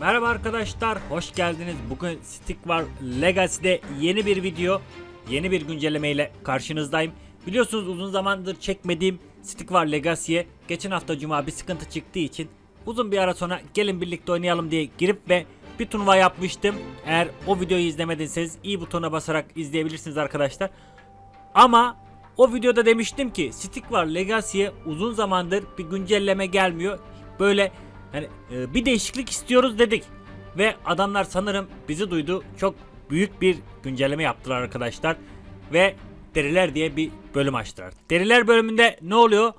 Merhaba arkadaşlar, hoş geldiniz. Bugün Stick War Legacy'de yeni bir video, yeni bir güncelleme ile karşınızdayım. Biliyorsunuz uzun zamandır çekmediğim Stick War Legacy'ye geçen hafta cuma bir sıkıntı çıktığı için uzun bir ara sonra gelin birlikte oynayalım diye girip ve bir turnuva yapmıştım. Eğer o videoyu izlemediyseniz iyi butona basarak izleyebilirsiniz arkadaşlar. Ama o videoda demiştim ki Stick War Legacy'ye uzun zamandır bir güncelleme gelmiyor. Böyle hani e, bir değişiklik istiyoruz dedik. Ve adamlar sanırım bizi duydu. Çok büyük bir güncelleme yaptılar arkadaşlar. Ve Deriler diye bir bölüm açtılar. Deriler bölümünde ne oluyor?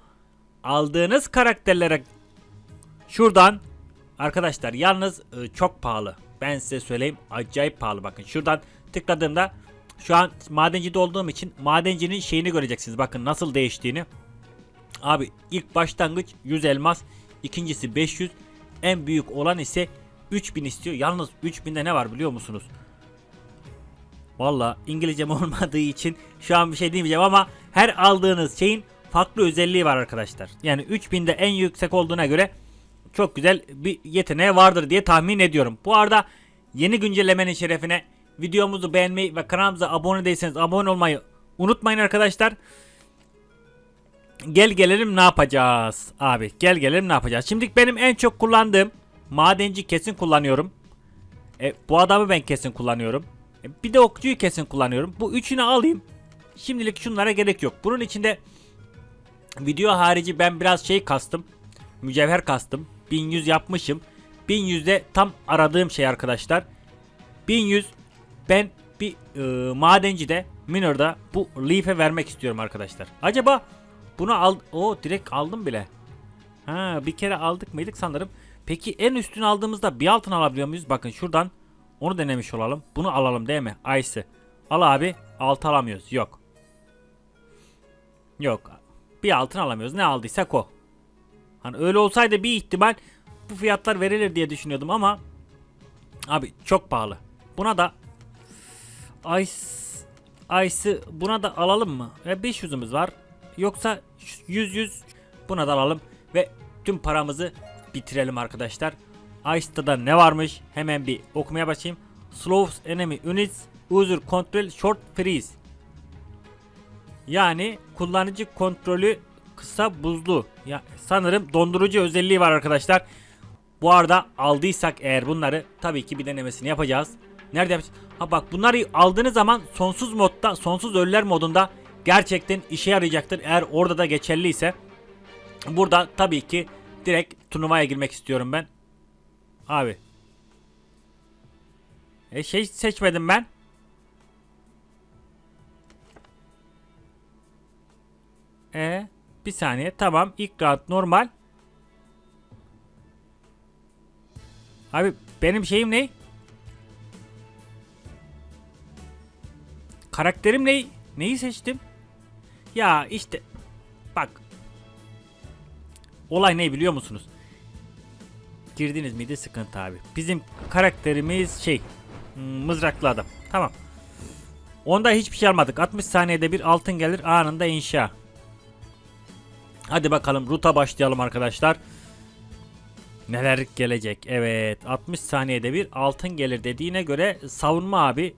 Aldığınız karakterlere şuradan arkadaşlar yalnız e, çok pahalı. Ben size söyleyeyim acayip pahalı bakın. Şuradan tıkladığımda şu an madencide olduğum için madencinin şeyini göreceksiniz. Bakın nasıl değiştiğini. Abi ilk başlangıç 100 elmas, ikincisi 500, en büyük olan ise 3000 istiyor. Yalnız 3000'de ne var biliyor musunuz? Valla İngilizcem olmadığı için şu an bir şey diyemeyeceğim ama her aldığınız şeyin farklı özelliği var arkadaşlar. Yani 3000'de en yüksek olduğuna göre çok güzel bir yeteneği vardır diye tahmin ediyorum. Bu arada yeni güncellemenin şerefine videomuzu beğenmeyi ve kanalımıza abone değilseniz abone olmayı unutmayın arkadaşlar. Gel gelelim ne yapacağız abi gel gelelim ne yapacağız. Şimdi benim en çok kullandığım madenci kesin kullanıyorum. E, bu adamı ben kesin kullanıyorum. E, bir de okçuyu kesin kullanıyorum. Bu üçünü alayım. Şimdilik şunlara gerek yok. Bunun içinde video harici ben biraz şey kastım. Mücevher kastım. 1100 yapmışım. 1100'de tam aradığım şey arkadaşlar. 1100 ben bir e, madencide Minor'da bu Leaf'e vermek istiyorum arkadaşlar. Acaba bunu al o direkt aldım bile. Ha bir kere aldık mıydık sanırım. Peki en üstünü aldığımızda bir altın alabiliyor muyuz? Bakın şuradan onu denemiş olalım. Bunu alalım değil mi? Ice'ı. Al abi. Altı alamıyoruz. Yok. Yok. Bir altın alamıyoruz. Ne aldıysak o. Hani öyle olsaydı bir ihtimal bu fiyatlar verilir diye düşünüyordum ama abi çok pahalı. Buna da Ice Ice'ı buna da alalım mı? E 500'ümüz var. Yoksa 100 100 buna da alalım ve tüm paramızı bitirelim arkadaşlar. Ice'da da ne varmış? Hemen bir okumaya başlayayım. Slows enemy units user control short freeze. Yani kullanıcı kontrolü kısa buzlu. Ya sanırım dondurucu özelliği var arkadaşlar. Bu arada aldıysak eğer bunları tabii ki bir denemesini yapacağız. Nerede yapacağız? Ha bak bunları aldığınız zaman sonsuz modda, sonsuz ölüler modunda gerçekten işe yarayacaktır. Eğer orada da geçerliyse. Burada tabii ki direkt turnuvaya girmek istiyorum ben. Abi. E şey seçmedim ben. E bir saniye tamam ilk round normal. Abi benim şeyim ne? Karakterim ne? Neyi seçtim? Ya işte bak. Olay ne biliyor musunuz? Girdiniz miydi sıkıntı abi. Bizim karakterimiz şey hmm, mızraklı adam. Tamam. Onda hiçbir şey almadık. 60 saniyede bir altın gelir anında inşa. Hadi bakalım ruta başlayalım arkadaşlar. Neler gelecek? Evet 60 saniyede bir altın gelir dediğine göre savunma abi.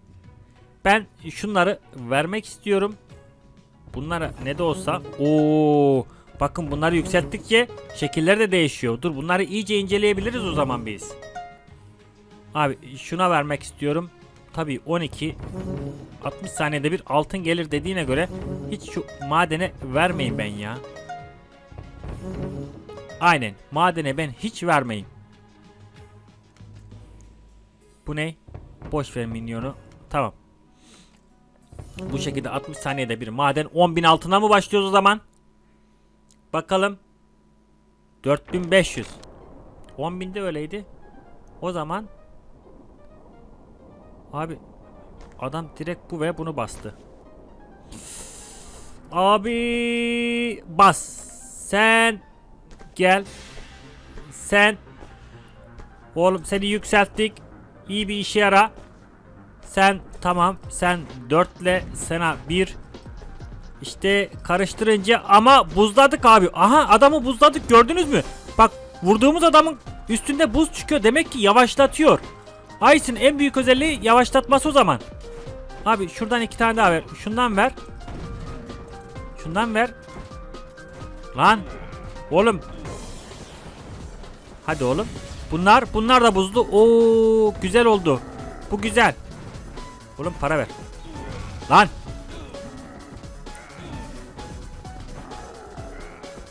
Ben şunları vermek istiyorum. Bunlara ne de olsa. Oo, bakın bunları yükselttikçe şekiller de değişiyor. Dur bunları iyice inceleyebiliriz o zaman biz. Abi şuna vermek istiyorum. Tabii 12 60 saniyede bir altın gelir dediğine göre hiç şu madene vermeyin ben ya. Aynen. Madene ben hiç vermeyin. Bu ne? Boş ver minyonu. Tamam. Bu şekilde 60 saniyede bir maden 10.000 altına mı başlıyoruz o zaman? Bakalım. 4500. 10.000'de öyleydi. O zaman Abi adam direkt bu ve bunu bastı. Abi bas. Sen gel. Sen Oğlum seni yükselttik. İyi bir işe yara. Sen tamam. Sen 4 ile sana 1 işte karıştırınca ama buzladık abi. Aha adamı buzladık gördünüz mü? Bak vurduğumuz adamın Üstünde buz çıkıyor demek ki yavaşlatıyor. Ice'ın en büyük özelliği yavaşlatması o zaman. Abi şuradan iki tane daha ver. Şundan ver. Şundan ver. Lan. Oğlum. Hadi oğlum. Bunlar bunlar da buzlu. Oo güzel oldu. Bu güzel. Oğlum para ver. Lan.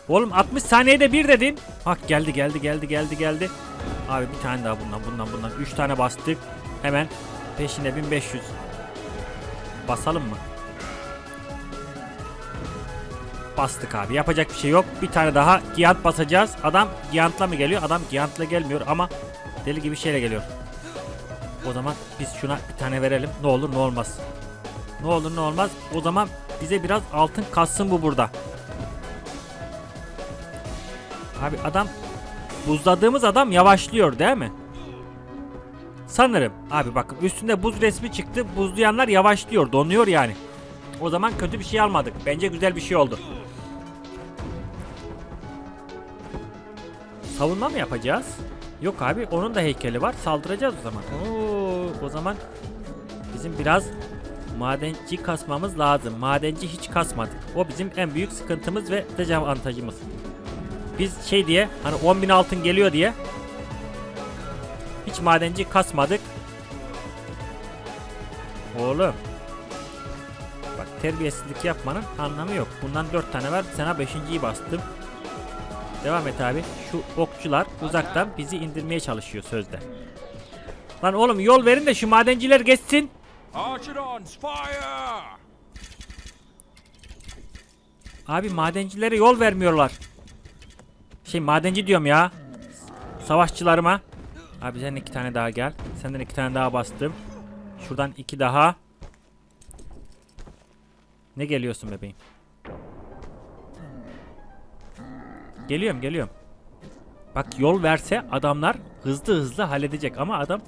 Oğlum 60 saniyede bir dedin. Bak geldi geldi geldi geldi geldi. Abi bir tane daha bundan bundan bundan. 3 tane bastık. Hemen peşine 1500. Basalım mı? Bastık abi. Yapacak bir şey yok. Bir tane daha Giant basacağız. Adam Giant'la mı geliyor? Adam Giant'la gelmiyor ama deli gibi şeyle geliyor. O zaman biz şuna bir tane verelim. Ne olur ne olmaz. Ne olur ne olmaz. O zaman bize biraz altın kassın bu burada. Abi adam buzladığımız adam yavaşlıyor değil mi? Sanırım. Abi bakın üstünde buz resmi çıktı. Buzlayanlar yavaşlıyor, donuyor yani. O zaman kötü bir şey almadık. Bence güzel bir şey oldu. Savunma mı yapacağız? Yok abi onun da heykeli var. Saldıracağız o zaman. Oo, o zaman bizim biraz madenci kasmamız lazım. Madenci hiç kasmadık. O bizim en büyük sıkıntımız ve dezavantajımız. Biz şey diye hani 10.000 altın geliyor diye hiç madenci kasmadık. Oğlum. Bak terbiyesizlik yapmanın anlamı yok. Bundan 4 tane var. Sana 5.yi bastım. Devam et abi. Şu okçular uzaktan bizi indirmeye çalışıyor sözde. Lan oğlum yol verin de şu madenciler geçsin. Abi madencilere yol vermiyorlar. Şey madenci diyorum ya. Savaşçılarıma. Abi sen iki tane daha gel. Senden iki tane daha bastım. Şuradan iki daha. Ne geliyorsun bebeğim? Geliyorum geliyorum. Bak yol verse adamlar hızlı hızlı halledecek ama adam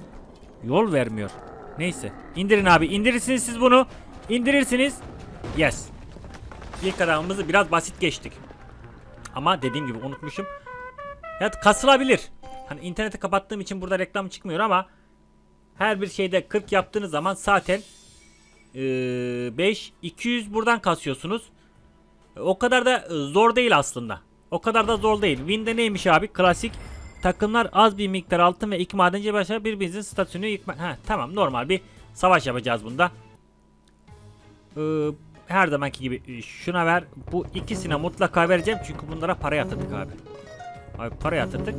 yol vermiyor. Neyse. indirin abi. indirirsiniz siz bunu. İndirirsiniz. Yes. İlk adamımızı biraz basit geçtik. Ama dediğim gibi unutmuşum. Ya kasılabilir. Hani interneti kapattığım için burada reklam çıkmıyor ama her bir şeyde 40 yaptığınız zaman zaten eee, 5 200 buradan kasıyorsunuz. O kadar da e, zor değil aslında. O kadar da zor değil. Win'de neymiş abi? Klasik takımlar az bir miktar altın ve iki madenci başlar birbirinizin statüsünü yıkma. Ha tamam normal bir savaş yapacağız bunda. Ee, her zamanki gibi e, şuna ver. Bu ikisine mutlaka vereceğim çünkü bunlara para yatırdık abi. Abi para yatırdık.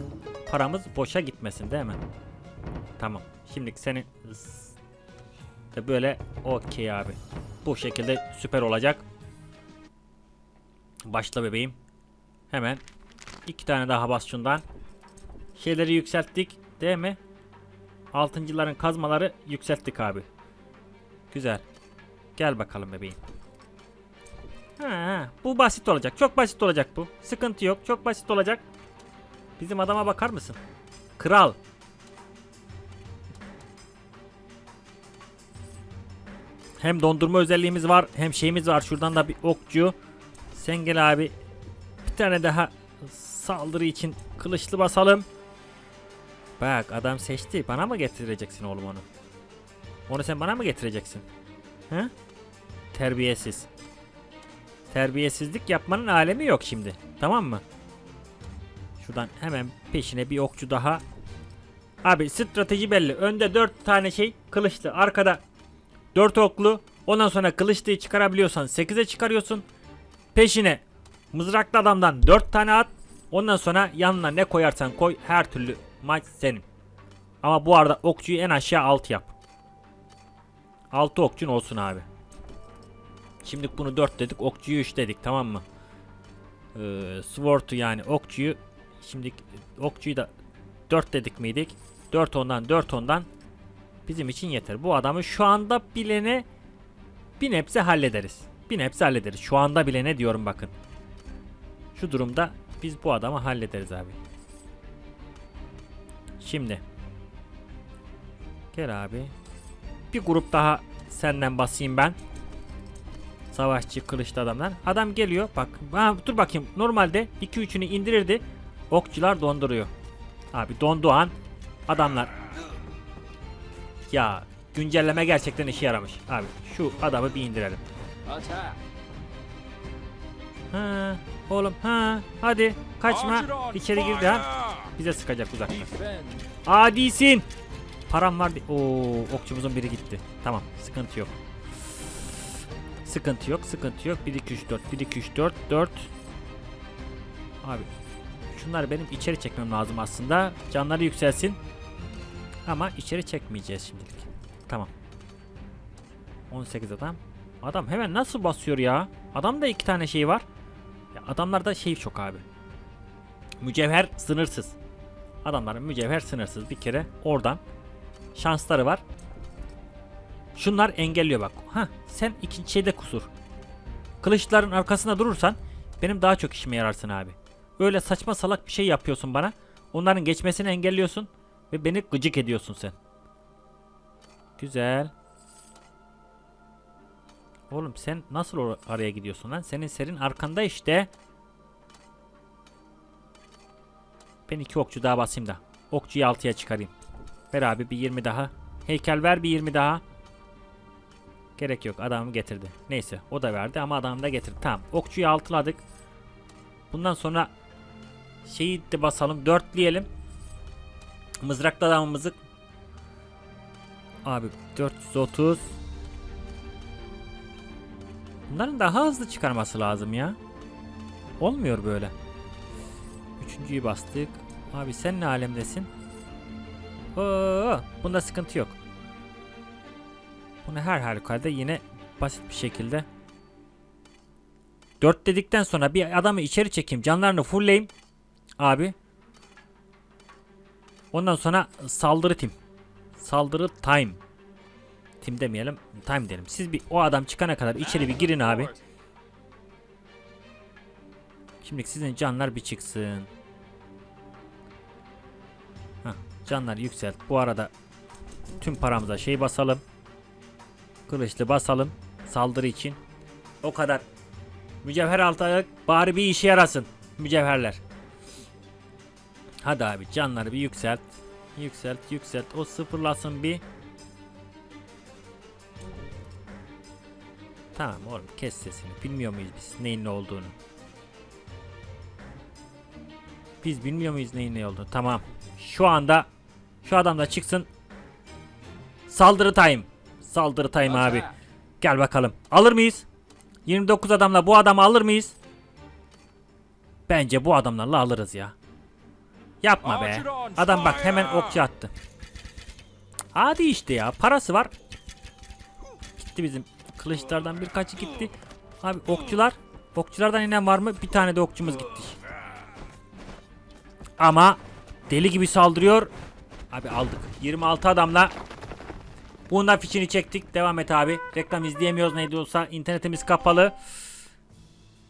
Paramız boşa gitmesin değil mi? Tamam. Şimdi senin de böyle okey abi. Bu şekilde süper olacak. Başla bebeğim. Hemen iki tane daha bas şundan. Şeyleri yükselttik değil mi? Altıncıların kazmaları yükselttik abi. Güzel. Gel bakalım bebeğim. Ha, bu basit olacak. Çok basit olacak bu. Sıkıntı yok. Çok basit olacak. Bizim adama bakar mısın? Kral. Hem dondurma özelliğimiz var, hem şeyimiz var. Şuradan da bir okçu. Sen gel abi. Tane daha saldırı için kılıçlı basalım. Bak adam seçti. Bana mı getireceksin oğlum onu? Onu sen bana mı getireceksin? He? Terbiyesiz. Terbiyesizlik yapmanın alemi yok şimdi. Tamam mı? Şuradan hemen peşine bir okçu daha. Abi strateji belli. Önde 4 tane şey kılıçlı. Arkada 4 oklu. Ondan sonra kılıçlıyı çıkarabiliyorsan 8'e çıkarıyorsun. Peşine mızraklı adamdan 4 tane at. Ondan sonra yanına ne koyarsan koy her türlü maç senin. Ama bu arada okçuyu en aşağı 6 yap. 6 okçun olsun abi. Şimdi bunu 4 dedik. Okçuyu 3 dedik tamam mı? Ee, Sword'u yani okçuyu şimdi okçuyu da 4 dedik miydik? 4 ondan 4 ondan bizim için yeter. Bu adamı şu anda bilene bir nebze hallederiz. Bir nebze hallederiz. Şu anda bile ne diyorum bakın. Şu durumda biz bu adamı hallederiz abi. Şimdi. Gel abi. Bir grup daha senden basayım ben. Savaşçı kılıçlı adamlar. Adam geliyor. Bak. Ha, dur bakayım. Normalde 2-3'ünü indirirdi. Okçular donduruyor. Abi donduğu an adamlar ya güncelleme gerçekten işe yaramış. Abi şu adamı bir indirelim. Attack. Ha, oğlum ha hadi kaçma. İçeri girdi ha. Bize sıkacak uzaktan. Adisin. Param var. Oo, okçumuzun biri gitti. Tamam, sıkıntı yok. Sıkıntı yok, sıkıntı yok. 1 2 3 4 1 2 3 4 4 Abi şunları benim içeri çekmem lazım aslında. Canları yükselsin. Ama içeri çekmeyeceğiz şimdilik. Tamam. 18 adam. Adam hemen nasıl basıyor ya? Adamda iki tane şey var. Ya adamlarda şey çok abi. Mücevher sınırsız. Adamların mücevher sınırsız bir kere oradan şansları var. Şunlar engelliyor bak. Ha sen ikinci şeyde kusur. Kılıçların arkasında durursan benim daha çok işime yararsın abi. Öyle saçma salak bir şey yapıyorsun bana. Onların geçmesini engelliyorsun ve beni gıcık ediyorsun sen. Güzel. Oğlum sen nasıl araya gidiyorsun lan? Senin serin arkanda işte. Ben iki okçu daha basayım da. Okçuyu 6'ya çıkarayım. Ver abi bir 20 daha. Heykel ver bir 20 daha. Gerek yok adamı getirdi. Neyse o da verdi ama adam da getirdi. Tamam okçuyu altıladık. Bundan sonra şeyi de basalım dörtleyelim. Mızraklı adamımızı Abi 430 Bunların daha hızlı çıkarması lazım ya. Olmuyor böyle. Üçüncüyü bastık. Abi sen ne alemdesin? Oo, bunda sıkıntı yok. Bunu her halükarda yine basit bir şekilde 4 dedikten sonra bir adamı içeri çekeyim. Canlarını fullleyeyim. Abi. Ondan sonra saldırı tim. Saldırı time. Tim demeyelim. Time diyelim. Siz bir o adam çıkana kadar içeri bir girin abi. Şimdi sizin canlar bir çıksın. Hah, canlar yükselt. Bu arada tüm paramıza şey basalım. Kılıçlı basalım. Saldırı için. O kadar. Mücevher altı bari bir işe yarasın. Mücevherler. Hadi abi canları bir yükselt. Yükselt yükselt. O sıfırlasın bir. Tamam oğlum kes sesini. Bilmiyor muyuz biz neyin ne olduğunu? Biz bilmiyor muyuz neyin ne olduğunu? Tamam. Şu anda şu adam da çıksın. Saldırı time. Saldırı time abi. Gel bakalım. Alır mıyız? 29 adamla bu adamı alır mıyız? Bence bu adamlarla alırız ya. Yapma be. Adam bak hemen okçu attı. Hadi işte ya. Parası var. Gitti bizim kılıçlardan birkaçı gitti. Abi okçular. Okçulardan inen var mı? Bir tane de okçumuz gitti. Ama deli gibi saldırıyor. Abi aldık. 26 adamla bunun da fişini çektik. Devam et abi. Reklam izleyemiyoruz neydi olsa. İnternetimiz kapalı.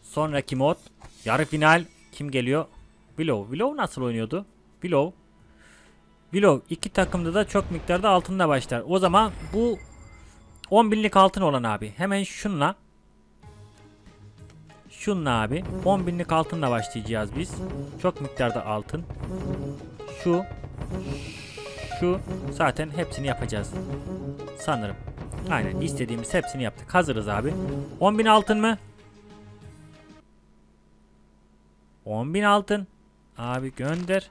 Sonraki mod. Yarı final. Kim geliyor? Willow. Willow nasıl oynuyordu? Willow. Willow iki takımda da çok miktarda altında başlar. O zaman bu 10 binlik altın olan abi. Hemen şunla. Şunla abi. 10 binlik altınla başlayacağız biz. Çok miktarda altın. Şu. Şu. Zaten hepsini yapacağız. Sanırım. Aynen istediğimiz hepsini yaptık. Hazırız abi. 10 bin altın mı? 10 bin altın. Abi gönder.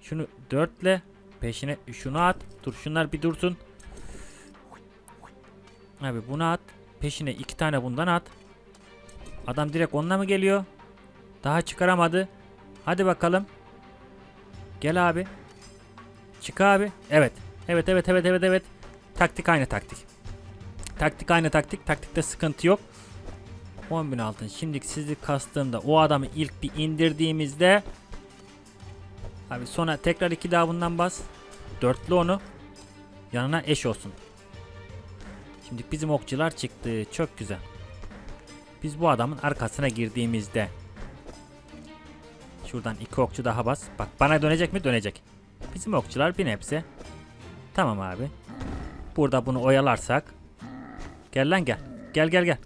Şunu dörtle peşine şunu at. Dur şunlar bir dursun. Abi bunu at. Peşine iki tane bundan at. Adam direkt onunla mı geliyor? Daha çıkaramadı. Hadi bakalım. Gel abi. Çık abi. Evet. Evet evet evet evet evet. Taktik aynı taktik. Taktik aynı taktik. Taktikte sıkıntı yok. 10.000 altın. Şimdi sizi kastığımda o adamı ilk bir indirdiğimizde Abi sonra tekrar iki daha bundan bas. Dörtlü onu. Yanına eş olsun. Şimdi bizim okçular çıktı. Çok güzel. Biz bu adamın arkasına girdiğimizde Şuradan iki okçu daha bas. Bak bana dönecek mi? Dönecek. Bizim okçular bir nebze. Tamam abi. Burada bunu oyalarsak. Gel lan gel. Gel gel gel.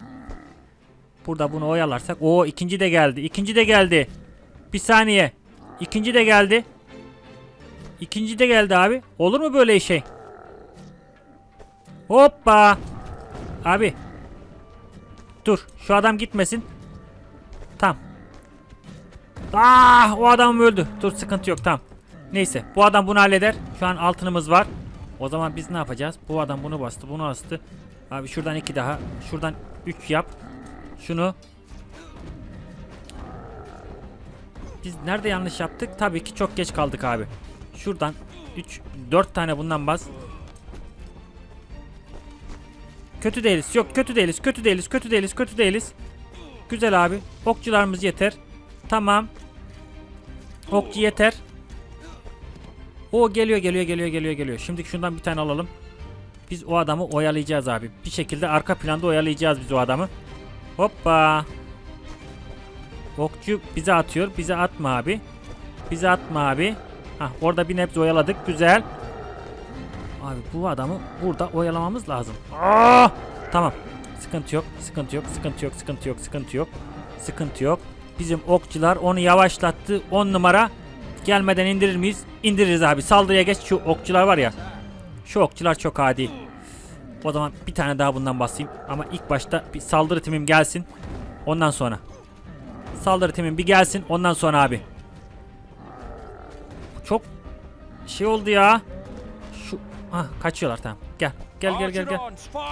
Burada bunu oyalarsak. o ikinci de geldi. İkinci de geldi. Bir saniye. İkinci de geldi. İkinci de geldi abi. Olur mu böyle şey? Hoppa. Abi. Dur. Şu adam gitmesin. Tamam. Ah o adam öldü. Dur sıkıntı yok tamam. Neyse bu adam bunu halleder. Şu an altınımız var. O zaman biz ne yapacağız? Bu adam bunu bastı bunu bastı. Abi şuradan iki daha. Şuradan üç yap. Şunu. Biz nerede yanlış yaptık? Tabii ki çok geç kaldık abi. Şuradan 3 4 tane bundan bas. Kötü değiliz. Yok kötü değiliz. Kötü değiliz. Kötü değiliz. Kötü değiliz. Güzel abi. Okçularımız yeter. Tamam. Okçu yeter. O geliyor geliyor geliyor geliyor geliyor. Şimdi şundan bir tane alalım. Biz o adamı oyalayacağız abi. Bir şekilde arka planda oyalayacağız biz o adamı. Hoppa. Okçu bize atıyor. Bize atma abi. Bize atma abi. Hah orada bir nebze oyaladık. Güzel. Abi bu adamı burada oyalamamız lazım. Aa! Tamam. Sıkıntı yok. Sıkıntı yok. Sıkıntı yok. Sıkıntı yok. Sıkıntı yok. Sıkıntı yok. Bizim okçular onu yavaşlattı. 10 numara. Gelmeden indirir miyiz? İndiririz abi. Saldırıya geç. Şu okçular var ya. Şu okçular çok adi. O zaman bir tane daha bundan basayım. Ama ilk başta bir saldırı timim gelsin. Ondan sonra. Saldırı timim bir gelsin. Ondan sonra abi. Çok şey oldu ya. Ah kaçıyorlar tamam. Gel. Gel gel gel gel.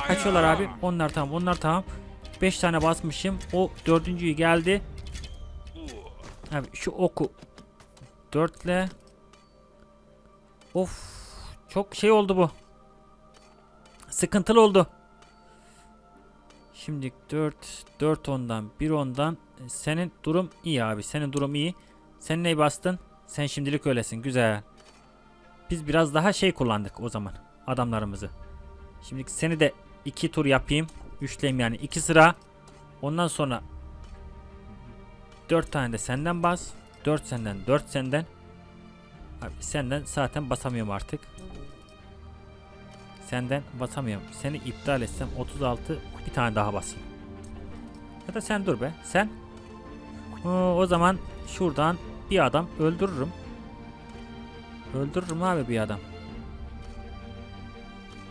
Kaçıyorlar abi. Onlar tamam. Onlar tamam. 5 tane basmışım. O dördüncüyü geldi. Abi şu oku 4 ile Of çok şey oldu bu. Sıkıntılı oldu. Şimdi 4 4 ondan 1 ondan senin durum iyi abi. Senin durum iyi. Sen neyi bastın? Sen şimdilik öylesin. Güzel. Biz biraz daha şey kullandık o zaman adamlarımızı. Şimdi seni de iki tur yapayım. Üçleyeyim yani iki sıra. Ondan sonra dört tane de senden bas. Dört senden, dört senden. Abi senden zaten basamıyorum artık. Senden basamıyorum. Seni iptal etsem 36 bir tane daha basayım. Ya da sen dur be. Sen. Oo, o zaman şuradan bir adam öldürürüm. Öldürürüm abi bir adam.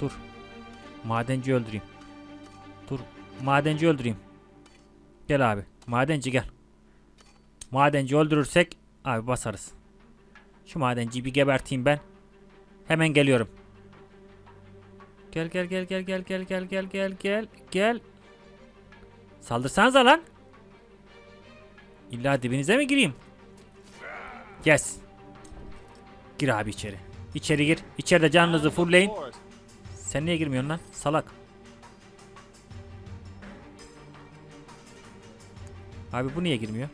Dur. Madenci öldüreyim. Dur. Madenci öldüreyim. Gel abi. Madenci gel. Madenci öldürürsek abi basarız. Şu madenciyi bir geberteyim ben. Hemen geliyorum. Gel gel gel gel gel gel gel gel gel gel gel. Saldırsanıza lan. İlla dibinize mi gireyim? Yes. Gir abi içeri. İçeri gir. İçeride canınızı fullleyin. Sen niye girmiyorsun lan? Salak. Abi bu niye girmiyor?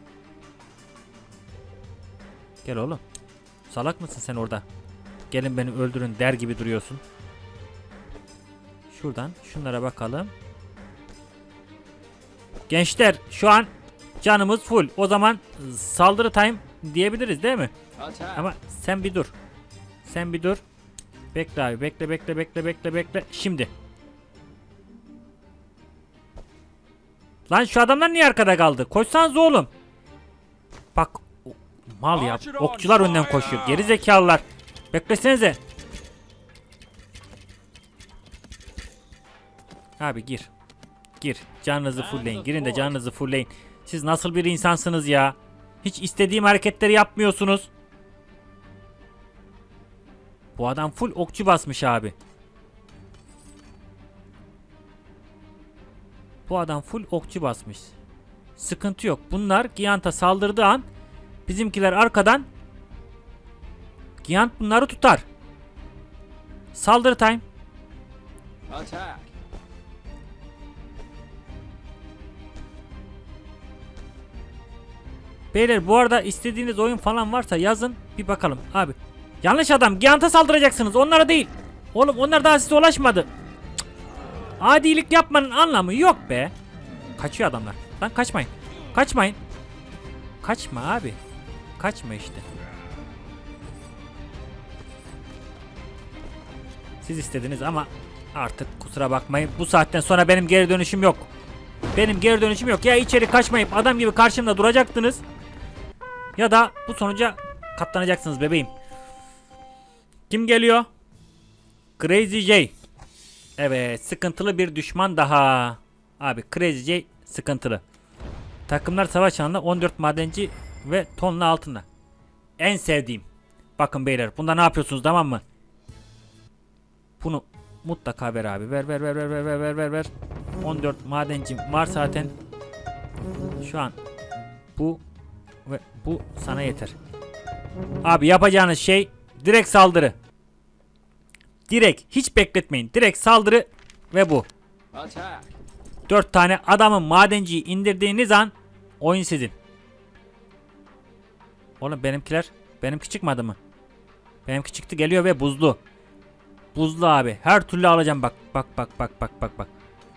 Gel oğlum. Salak mısın sen orada? Gelin beni öldürün der gibi duruyorsun. Şuradan şunlara bakalım. Gençler şu an canımız full. O zaman saldırı time diyebiliriz değil mi? Ama sen bir dur. Sen bir dur. Bekle abi bekle bekle bekle bekle bekle. Şimdi. Lan şu adamlar niye arkada kaldı? Koşsanız oğlum. Bak mal ya. Okçular önden koşuyor. Geri zekalılar. Beklesenize. Abi gir. Gir. Canınızı fullleyin. Girin de canınızı fullleyin. Siz nasıl bir insansınız ya? Hiç istediğim hareketleri yapmıyorsunuz. Bu adam full okçu basmış abi. Bu adam full okçu basmış. Sıkıntı yok. Bunlar Giant'a saldırdığı an bizimkiler arkadan Giant bunları tutar. Saldırı time. Attack! Beyler bu arada istediğiniz oyun falan varsa yazın bir bakalım. Abi yanlış adam Giant'a saldıracaksınız onlara değil. Oğlum onlar daha size ulaşmadı. Cık. Adilik yapmanın anlamı yok be. Kaçıyor adamlar. Lan kaçmayın. Kaçmayın. Kaçma abi. Kaçma işte. Siz istediniz ama artık kusura bakmayın. Bu saatten sonra benim geri dönüşüm yok. Benim geri dönüşüm yok. Ya içeri kaçmayıp adam gibi karşımda duracaktınız. Ya da bu sonuca katlanacaksınız bebeğim. Kim geliyor? Crazy J. Evet sıkıntılı bir düşman daha. Abi Crazy J sıkıntılı. Takımlar savaş alanında 14 madenci ve tonla altında. En sevdiğim. Bakın beyler bunda ne yapıyorsunuz tamam mı? Bunu mutlaka ver abi. Ver ver ver ver ver ver ver ver ver. 14 madencim var zaten. Şu an bu bu sana yeter. Abi yapacağınız şey direkt saldırı. Direkt hiç bekletmeyin. Direkt saldırı ve bu. 4 tane adamın madenciyi indirdiğiniz an oyun sizin. Oğlum benimkiler benimki çıkmadı mı? Benimki çıktı geliyor ve buzlu. Buzlu abi. Her türlü alacağım bak. Bak bak bak bak bak bak.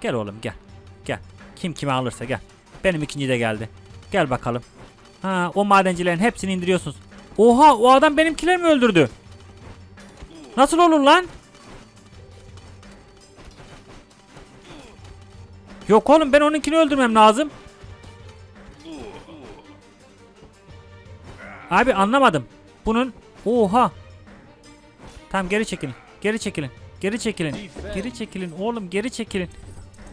Gel oğlum gel. Gel. Kim kime alırsa gel. Benim ikinci de geldi. Gel bakalım. Ha o madencilerin hepsini indiriyorsunuz. Oha o adam benimkileri mi öldürdü? Nasıl olur lan? Yok oğlum ben onunkini öldürmem lazım. Abi anlamadım. Bunun oha. Tamam geri çekilin. Geri çekilin. Geri çekilin. Geri çekilin oğlum geri çekilin.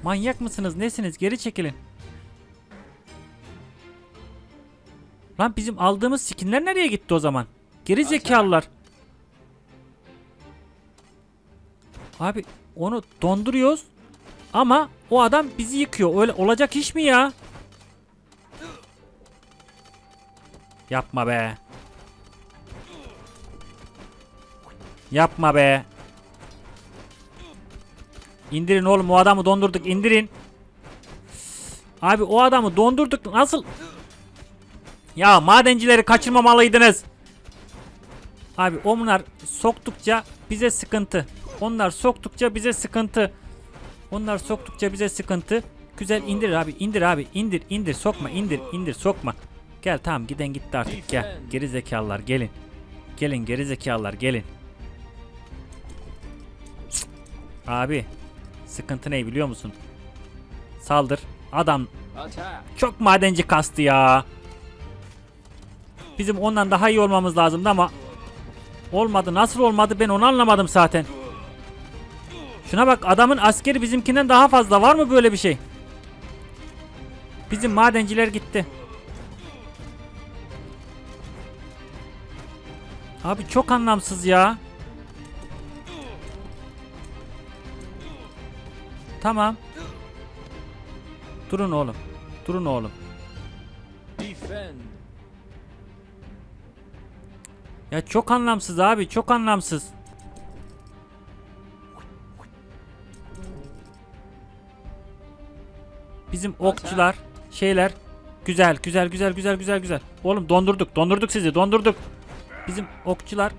Manyak mısınız? Nesiniz? Geri çekilin. Lan bizim aldığımız skinler nereye gitti o zaman? Geri zekalılar. Abi onu donduruyoruz. Ama o adam bizi yıkıyor. Öyle olacak iş mi ya? Yapma be. Yapma be. İndirin oğlum o adamı dondurduk indirin. Abi o adamı dondurduk nasıl? Ya madencileri kaçırmamalıydınız. Abi onlar soktukça bize sıkıntı. Onlar soktukça bize sıkıntı. Onlar soktukça bize sıkıntı. Güzel indir abi indir abi indir indir sokma indir indir sokma. Gel tamam giden gitti artık gel. Geri zekalılar gelin. Gelin geri zekalılar gelin. Abi sıkıntı ne biliyor musun? Saldır. Adam çok madenci kastı ya. Bizim ondan daha iyi olmamız lazımdı ama olmadı. Nasıl olmadı ben onu anlamadım zaten. Şuna bak adamın askeri bizimkinden daha fazla. Var mı böyle bir şey? Bizim madenciler gitti. Abi çok anlamsız ya. Tamam. Durun oğlum. Durun oğlum. Defend! Ya çok anlamsız abi, çok anlamsız. Bizim okçular, şeyler güzel, güzel, güzel, güzel, güzel, güzel. Oğlum dondurduk, dondurduk sizi, dondurduk. Bizim okçular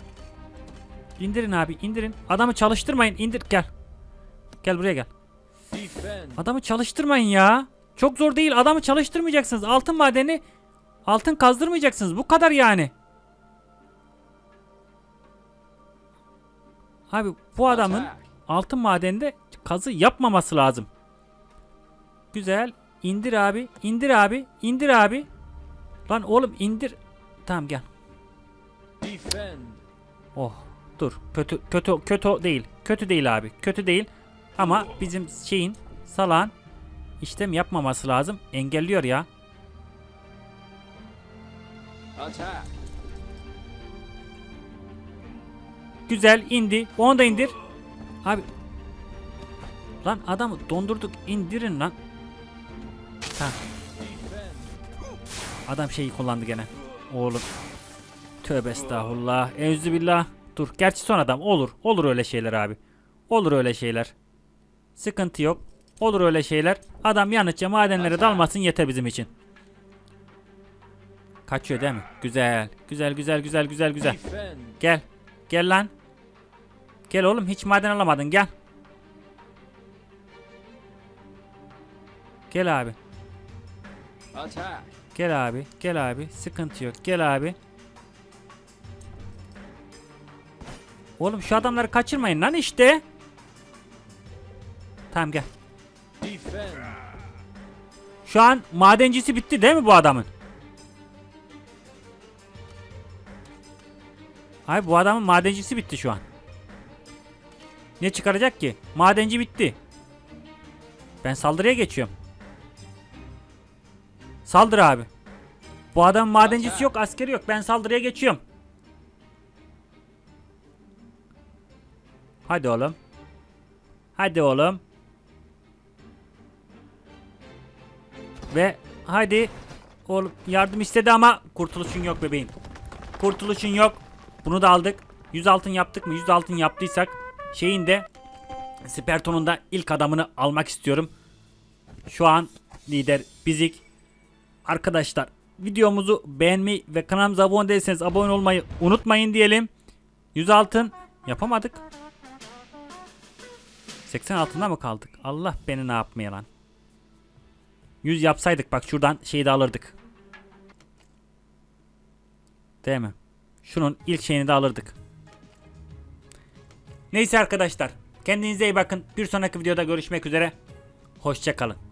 indirin abi, indirin. Adamı çalıştırmayın, indir gel. Gel buraya gel. Adamı çalıştırmayın ya. Çok zor değil. Adamı çalıştırmayacaksınız. Altın madeni altın kazdırmayacaksınız. Bu kadar yani. Abi bu adamın altın madeninde kazı yapmaması lazım. Güzel. İndir abi. indir abi. indir abi. Lan oğlum indir. Tamam gel. Oh dur kötü kötü kötü değil kötü değil abi kötü değil ama bizim şeyin salağın işlem yapmaması lazım engelliyor ya Attack! Güzel indi. Onu da indir. Abi. Lan adamı dondurduk indirin lan. Ha. Adam şeyi kullandı gene. Oğlum. Tövbe estağfurullah. Billah dur gerçi son adam. Olur. Olur öyle şeyler abi. Olur öyle şeyler. Sıkıntı yok. Olur öyle şeyler. Adam yanıtça madenlere dalmasın yeter bizim için. Kaçıyor değil mi? Güzel. Güzel güzel güzel güzel güzel. Gel gel lan gel oğlum hiç maden alamadın gel gel abi! Gel abi, gel abi. Sıkıntı yok. Gel abi. Oğlum şu adamları kaçırmayın lan işte. Tamam gel. Şu an madencisi bitti değil mi bu adamın? Ay bu adamın madencisi bitti şu an. Ne çıkaracak ki? Madenci bitti. Ben saldırıya geçiyorum. Saldır abi. Bu adamın madencisi yok, askeri yok. Ben saldırıya geçiyorum. Hadi oğlum. Hadi oğlum. Ve hadi oğlum yardım istedi ama kurtuluşun yok bebeğim. Kurtuluşun yok. Bunu da aldık. 100 altın yaptık mı? 100 altın yaptıysak şeyin de Sperton'un da ilk adamını almak istiyorum. Şu an lider Bizik. Arkadaşlar videomuzu beğenmeyi ve kanalımıza abone değilseniz abone olmayı unutmayın diyelim. 100 altın yapamadık. 80 altında mı kaldık? Allah beni ne yapmaya lan. 100 yapsaydık bak şuradan şeyi de alırdık. Değil mi? Şunun ilk şeyini de alırdık. Neyse arkadaşlar. Kendinize iyi bakın. Bir sonraki videoda görüşmek üzere. Hoşçakalın.